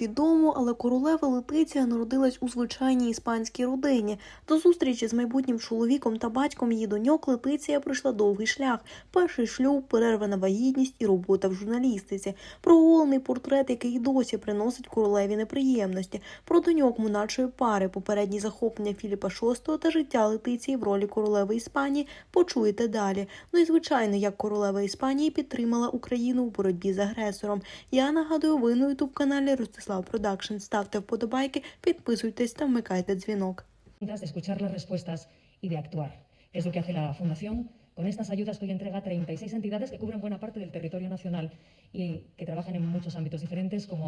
відомо, але королева Летиція народилась у звичайній іспанській родині. До зустрічі з майбутнім чоловіком та батьком її доньок Летиція пройшла довгий шлях. Перший шлюб, перервана вагітність і робота в журналістиці. Проголений портрет, який досі приносить королеві неприємності. Про доньок монаршої пари, попередні захоплення Філіпа VI та життя Летиції в ролі королеви Іспанії почуєте далі. Ну і звичайно, як королева Іспанії підтримала Україну у боротьбі з агресором. Я нагадую, ви на ютуб каналі Ростислав Продакшн. Ставте вподобайки, підписуйтесь та вмикайте дзвінок. de escuchar las respuestas y de actuar. Es lo que hace la Fundación con estas ayudas que hoy entrega a 36 entidades que cubren buena parte del territorio nacional y que trabajan en muchos ámbitos diferentes como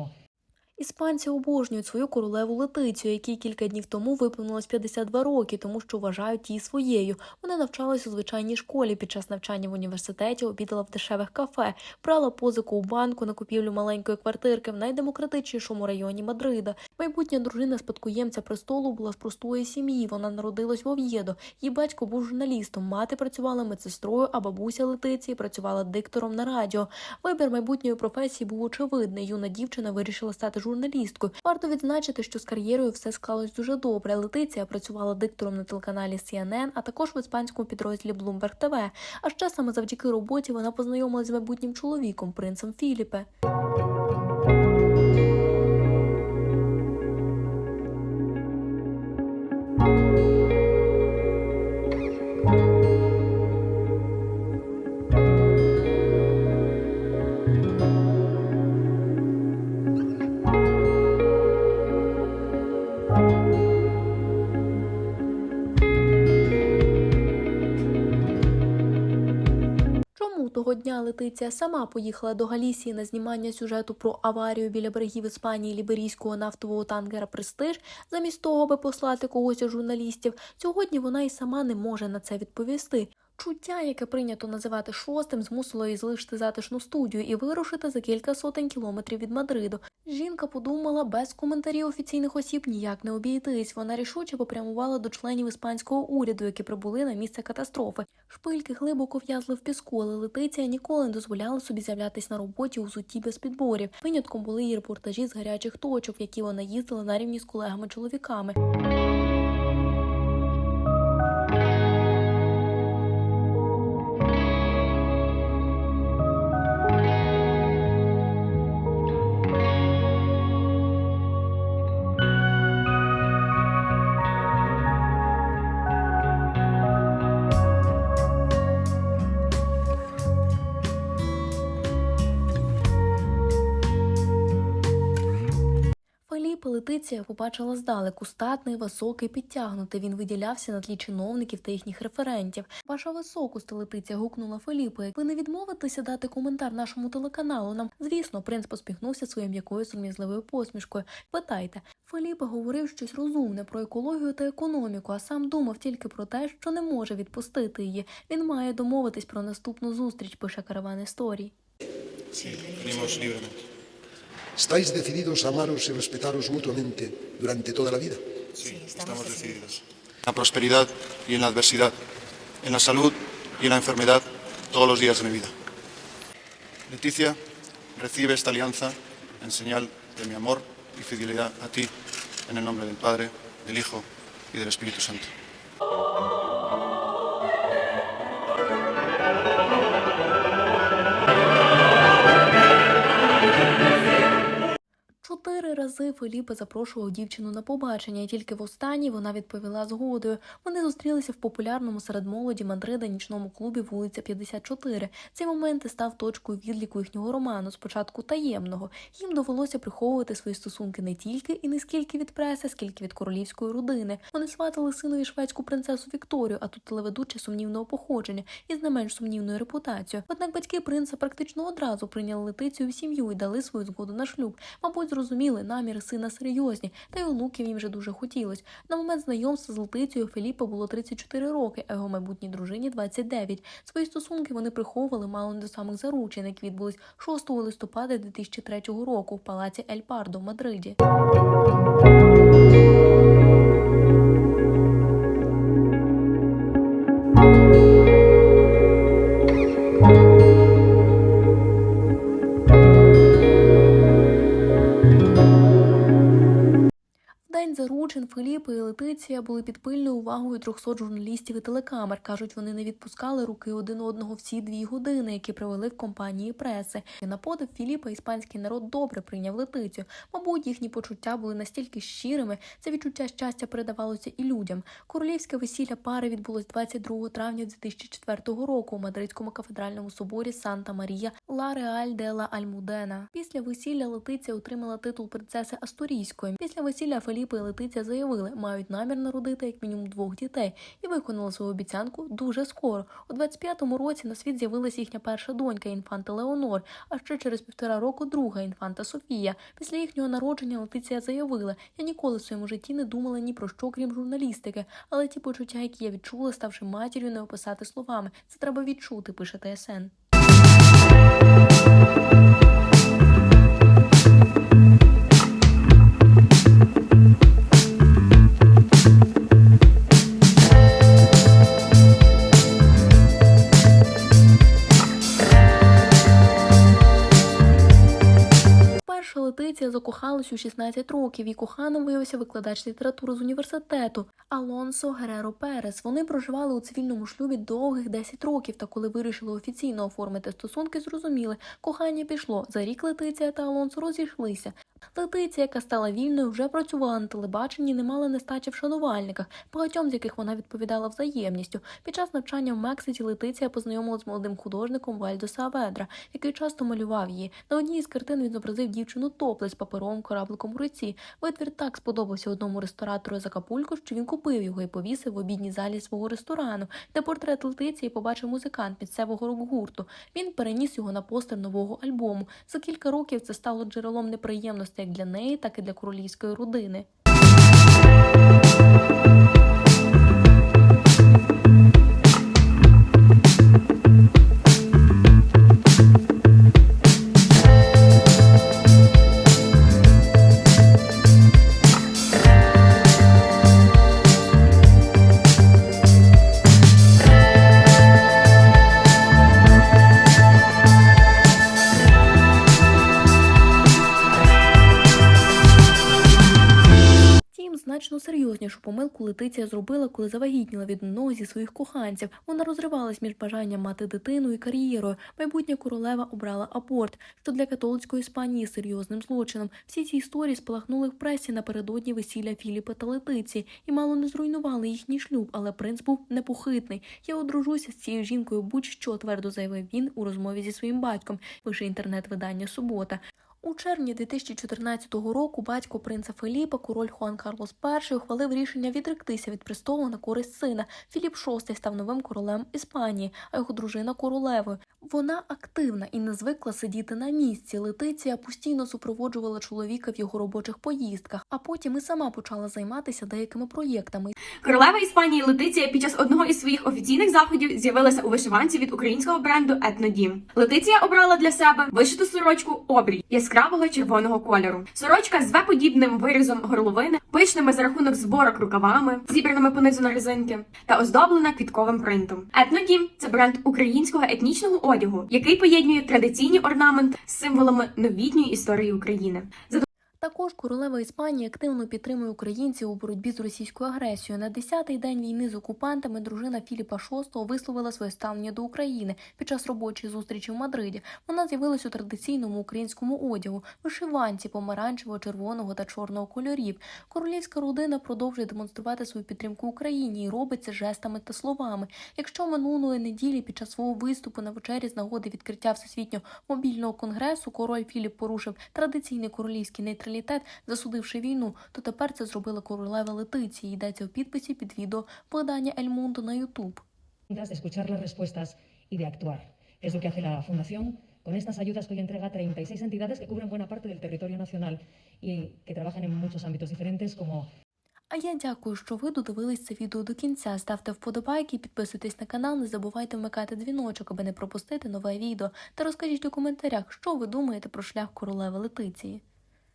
Іспанці обожнюють свою королеву Летицію, якій кілька днів тому виповнилось 52 роки, тому що вважають її своєю. Вона навчалась у звичайній школі. Під час навчання в університеті обідала в дешевих кафе, брала позику у банку на купівлю маленької квартирки в найдемократичнішому районі Мадрида. Майбутня дружина спадкоємця престолу була з простої сім'ї. Вона народилась в Ов'єдо. Її батько був журналістом. Мати працювала медсестрою, а бабуся Летиції працювала диктором на радіо. Вибір майбутньої професії був очевидний. Юна дівчина вирішила стати журналісткою. Варто відзначити, що з кар'єрою все склалось дуже добре. Летиція працювала диктором на телеканалі CNN, а також в іспанському підрозділі Bloomberg TV. А ще саме завдяки роботі вона познайомилась з майбутнім чоловіком, принцем Філіпе. Дня Летиція сама поїхала до Галісії на знімання сюжету про аварію біля берегів Іспанії ліберійського нафтового танкера Престиж, замість того, аби послати когось із журналістів, сьогодні вона і сама не може на це відповісти. Чуття, яке прийнято називати шостим, змусило її залишити затишну студію і вирушити за кілька сотень кілометрів від Мадриду. Жінка подумала, без коментарів офіційних осіб ніяк не обійтись. Вона рішуче попрямувала до членів іспанського уряду, які прибули на місце катастрофи. Шпильки глибоко в'язли в піску, але Летиція ніколи не дозволяла собі з'являтись на роботі у зуті без підборів. Винятком були її репортажі з гарячих точок, які вона їздила на рівні з колегами-чоловіками. Феліпе Летиція побачила здалеку статний, високий, підтягнутий. Він виділявся на тлі чиновників та їхніх референтів. Ваша високость Летиція гукнула Феліпе. Ви не відмовитеся дати коментар нашому телеканалу. Нам, звісно, принц посміхнувся своєю м'якою сором'язливою посмішкою. Питайте, Феліпе говорив щось розумне про екологію та економіку, а сам думав тільки про те, що не може відпустити її. Він має домовитись про наступну зустріч, пише караван історій. Libremente. ¿Estáis decididos a amaros y respetaros mutuamente durante toda la vida? Sí, estamos decididos. En la prosperidad y en la adversidad, en la salud y en la enfermedad, todos los días de mi vida. Leticia, recibe esta alianza en señal de mi amor y fidelidad a ti, en el nombre del Padre, del Hijo y del Espíritu Santo. Чотири рази Феліпе запрошував дівчину на побачення, і тільки в останній вона відповіла згодою. Вони зустрілися в популярному серед молоді Мадрида нічному клубі вулиця 54. Цей момент і став точкою відліку їхнього роману, спочатку таємного. Їм довелося приховувати свої стосунки не тільки і не скільки від преси, скільки від королівської родини. Вони сватали синові шведську принцесу Вікторію, а тут телеведуча сумнівного походження із не менш сумнівною репутацією. Однак батьки принца практично одразу прийняли Летицію в сім'ю і дали свою згоду на шлюб. Мабуть, зрозуміли, наміри сина серйозні, та й онуків їм вже дуже хотілось. На момент знайомства з Летицею Філіпа було 34 роки, а його майбутній дружині 29. Свої стосунки вони приховували мало не до самих заручень, які відбулись 6 листопада 2003 року в палаці Ель Пардо в Мадриді. Злочин Филіпа і Летиція були під пильною увагою 300 журналістів і телекамер. кажуть, вони не відпускали руки один одного всі дві години, які провели в компанії преси. На подив Філіпа іспанський народ добре прийняв Летицю. Мабуть, їхні почуття були настільки щирими, це відчуття щастя передавалося і людям. Королівське весілля пари відбулось 22 травня 2004 року у мадридському кафедральному соборі Санта Марія Ла Реаль де ла Альмудена. Після весілля Летиця отримала титул принцеси Астурійської. Після весілля Феліпа і Летиця заявили, мають намір народити як мінімум двох дітей і виконали свою обіцянку дуже скоро. У 25-му році на світ з'явилася їхня перша донька інфанта Леонор, а ще через півтора року друга інфанта Софія. Після їхнього народження Летиція заявила: я ніколи в своєму житті не думала ні про що, крім журналістики, але ті почуття, які я відчула, ставши матір'ю, не описати словами. Це треба відчути, пише ТСН. Летиція закохалась у 16 років, і коханом виявився викладач літератури з університету Алонсо Гереро Перес. Вони проживали у цивільному шлюбі довгих 10 років. Та коли вирішили офіційно оформити стосунки, зрозуміли, кохання пішло. За рік Летиція та Алонсо розійшлися. Летиція, яка стала вільною, вже працювала на телебаченні, не мала нестачі в шанувальниках, багатьом з яких вона відповідала взаємністю. Під час навчання в Мексиці Летиція познайомилась з молодим художником Вальдо Сааведра, який часто малював її. На одній із картин він зобразив дівчину топлес з паперовим корабликом у руці. Витвір так сподобався одному ресторатору з Акапулько, що він купив його і повісив в обідній залі свого ресторану, де портрет Летиції побачив музикант місцевого рок-гурту. Він переніс його на постер нового альбому. За кілька років це стало джерелом неприємностей як для неї, так і для королівської родини. Значно серйознішу помилку Летиція зробила, коли завагітніла від одного зі своїх коханців. Вона розривалась між бажанням мати дитину і кар'єрою. Майбутня королева обрала аборт, що для католицької Іспанії серйозним злочином. Всі ці історії спалахнули в пресі напередодні весілля Філіпа та Летиції і мало не зруйнували їхній шлюб, але принц був непохитний. Я одружуся з цією жінкою, будь-що твердо заявив він у розмові зі своїм батьком. Пише інтернет-видання Субота. У червні 2014 року батько принца Філіпа, король Хуан Карлос І, ухвалив рішення відректися від престолу на користь сина. Філіп VI став новим королем Іспанії, а його дружина королевою. Вона активна і не звикла сидіти на місці. Летиція постійно супроводжувала чоловіка в його робочих поїздках, а потім і сама почала займатися деякими проєктами. Королева Іспанії Летиція під час одного із своїх офіційних заходів з'явилася у вишиванці від українського бренду Етнодім. Летиція обрала для себе вишиту сорочку обрій яскравого червоного кольору. Сорочка з В-подібним вирізом горловини, пишними за рахунок зборок рукавами, зібраними понизу на резинки, та оздоблена квітковим принтом. Етнодім це бренд українського етнічного одягу, який поєднує традиційні орнаменти з символами новітньої історії України. За Також королева Іспанії активно підтримує українців у боротьбі з російською агресією. На 10-й день війни з окупантами дружина Філіпа VI висловила своє ставлення до України під час робочої зустрічі в Мадриді. Вона з'явилась у традиційному українському одягу, вишиванці помаранчевого, червоного та чорного кольорів. Королівська родина продовжує демонструвати свою підтримку Україні і робить це жестами та словами. Якщо минулої неділі під час свого виступу на вечері з нагоди відкриття всесвітнього мобільного конгресу король Філіп порушив традиційний королівський нейтралітет, засудивши війну, то тепер це зробила королева Летиції. Йдеться у підписі під відео видання Ель Мундо на Ютуб. escuchar las respuestas y de actuar, es lo que hace la Fundación con estas ayudas que hoy entrega 36 entidades que cubren buena parte del territorio nacional y que trabajan en muchos ámbitos diferentes como А я дякую, що ви додивились це відео до кінця. Ставте вподобайки, підписуйтесь на канал, не забувайте вмикати дзвіночок, аби не пропустити нове відео. Та розкажіть у коментарях, що ви думаєте про шлях королеви Летиції.